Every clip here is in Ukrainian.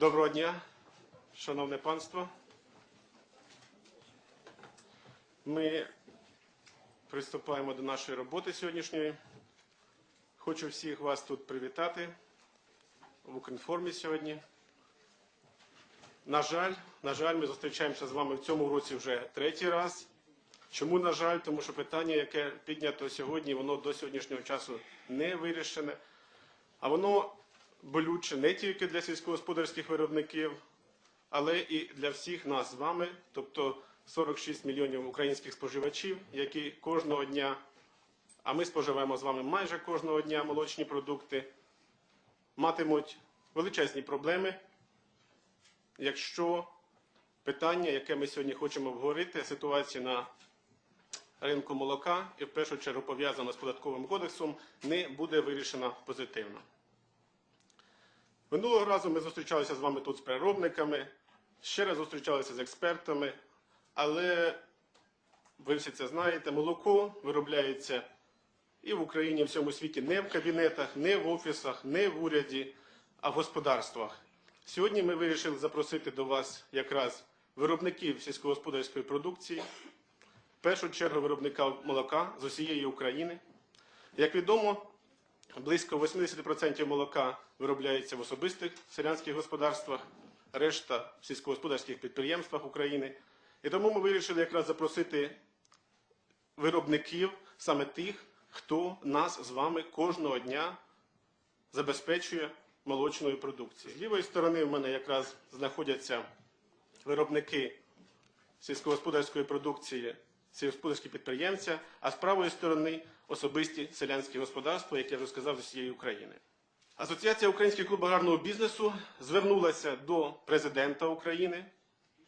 Доброго дня, шановне панство. Ми приступаємо до нашої роботи сьогоднішньої. Хочу всіх вас тут привітати в Укрінформі сьогодні. На жаль, на жаль, ми зустрічаємося з вами в цьому році вже третій раз. Чому, на жаль, тому що питання, яке піднято сьогодні, воно до сьогоднішнього часу не вирішене. А воно болюче не тільки для сільськогосподарських виробників, але і для всіх нас з вами, тобто 46 мільйонів українських споживачів, які кожного дня, а ми споживаємо з вами майже кожного дня молочні продукти, матимуть величезні проблеми, якщо питання, яке ми сьогодні хочемо обговорити, ситуація на ринку молока і в першу чергу пов'язана з податковим кодексом, не буде вирішена позитивно. Минулого разу ми зустрічалися з вами тут з переробниками, ще раз зустрічалися з експертами, але ви всі це знаєте, молоко виробляється і в Україні, і в всьому світі не в кабінетах, не в офісах, не в уряді, а в господарствах. Сьогодні ми вирішили запросити до вас якраз виробників сільськогосподарської продукції, в першу чергу виробника молока з усієї України. Як відомо, близько 80% молока виробляється в особистих селянських господарствах, решта в сільськогосподарських підприємствах України. І тому ми вирішили якраз запросити виробників, саме тих, хто нас з вами кожного дня забезпечує молочною продукцією. З лівої сторони в мене якраз знаходяться виробники сільськогосподарської продукції, сільськогосподарські підприємця, а з правої сторони особисті селянські господарства, як я вже сказав, з усієї України. Асоціація Українських клуб аграрного бізнесу звернулася до президента України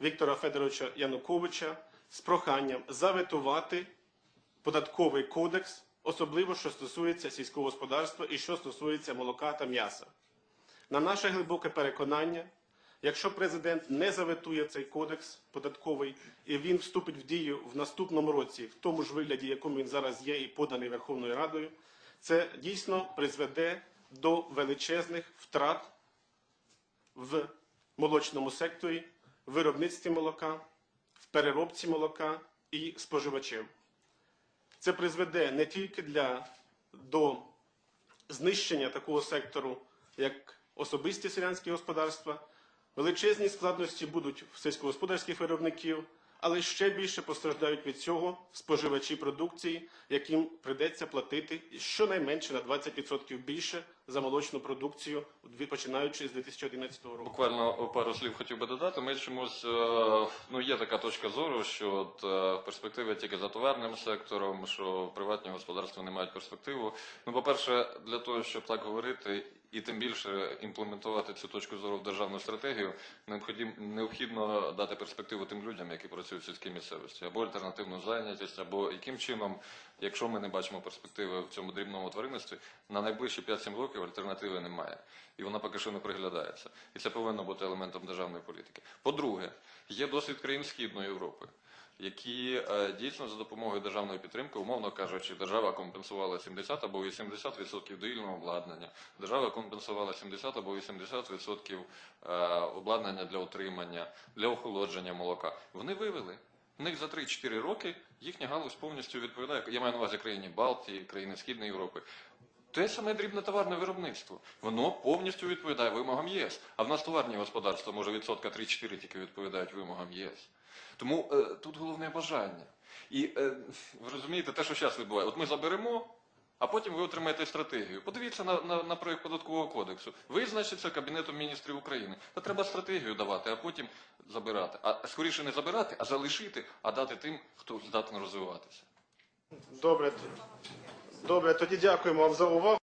Віктора Федоровича Януковича з проханням заветувати податковий кодекс, особливо що стосується сільського господарства і що стосується молока та м'яса. На наше глибоке переконання, якщо президент не заветує цей кодекс податковий і він вступить в дію в наступному році, в тому ж вигляді, якому він зараз є і поданий Верховною Радою, це дійсно призведе до величезних втрат в молочному секторі, в виробництві молока, в переробці молока і споживачів. Це призведе не тільки для, до знищення такого сектору, як особисті селянські господарства, величезні складності будуть в сільськогосподарських виробників, але ще більше постраждають від цього споживачі продукції, яким придеться платити щонайменше на 20% більше за молочну продукцію, починаючи з 2011 року. Буквально пару слів хотів би додати. Ми чомусь е, ну є така точка зору, що от е, перспективи тільки за товарним сектором, що приватні господарства не мають перспективу. Ну, по-перше, для того, щоб так говорити, і тим більше імплементувати цю точку зору в державну стратегію, необхідно, дати перспективу тим людям, які працюють в сільській місцевості, або альтернативну зайнятість, або яким чином, якщо ми не бачимо перспективи в цьому дрібному тваринництві, на найближчі 5-7 років альтернативи немає. І вона поки що не приглядається. І це повинно бути елементом державної політики. По-друге, є досвід країн Східної Європи. Які е, дійсно за допомогою державної підтримки, умовно кажучи, держава компенсувала 70 або 80% доїльного обладнання, держава компенсувала 70 або 80% е, обладнання для утримання, для охолодження молока. Вони вивели. В них за 3-4 роки їхня галузь повністю відповідає. Я маю на увазі країні Балтії, країни Східної Європи. Те саме дрібне товарне виробництво. Воно повністю відповідає вимогам ЄС. А в нас товарні господарства, може, відсотка 3-4 тільки відповідають вимогам єС. Тому е, тут головне бажання. І е, ви розумієте, те, що зараз відбувається, от ми заберемо, а потім ви отримаєте стратегію. Подивіться на, на, на проєкт податкового кодексу. Визначиться Кабінетом міністрів України. Та треба стратегію давати, а потім забирати. А скоріше не забирати, а залишити, а дати тим, хто здатний розвиватися. Добре, добре, тоді дякуємо вам за увагу.